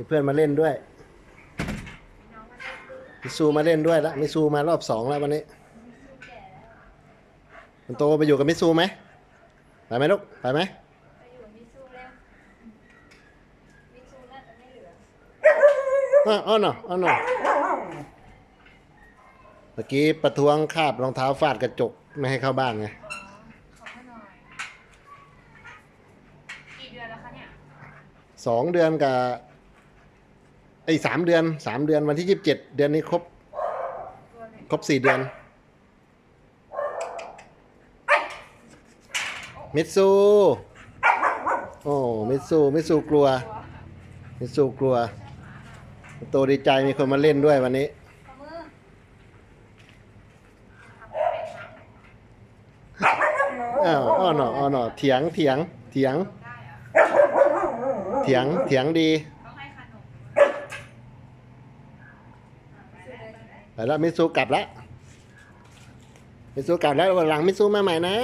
มีเพื่อนมาเล่นด้วยน้องมันเล่นด้วยมิซูมาเล่นด้วยละมิซูมารอบสองแล้ววันนี้สู้แก่แล้วคุณโตไปอยู่กับมิซูไหมไปไหมลูกไปไหมไปอยู่กับมิซูแล้วมิซูน่าจะไม่เหลืออ้าวอ้าวหนออ้าวหนอเมื่อกี้ประท้วงคาบรองเท้าฟาดกระจกไม่ให้เข้าบ้านไงอ๋อขอให้หน่อยกี่เดือนแล้วคะเนี่ยสองเดือนกับ ไอ้สามเดือนสามเดือนวันที่ยี่สิบเจ็ดเดือนนี้ครบ ครบสี่เดือน มิตซูโอ้มิตซูมิตซูกลัว มิตซูกลัว โตดีใจมีคนมาเล่นด้วยวันนี้อมือทำเป็นนะอ้าวอ้อหนออ้อหนอเถียงเถียงเถียง เถียงเถียงดี ต้องให้ขนม ไปแล้วไปแล้วมิซูกลับแล้วมิซูกลับแล้ววันหลังมิซูมาใหม่นะ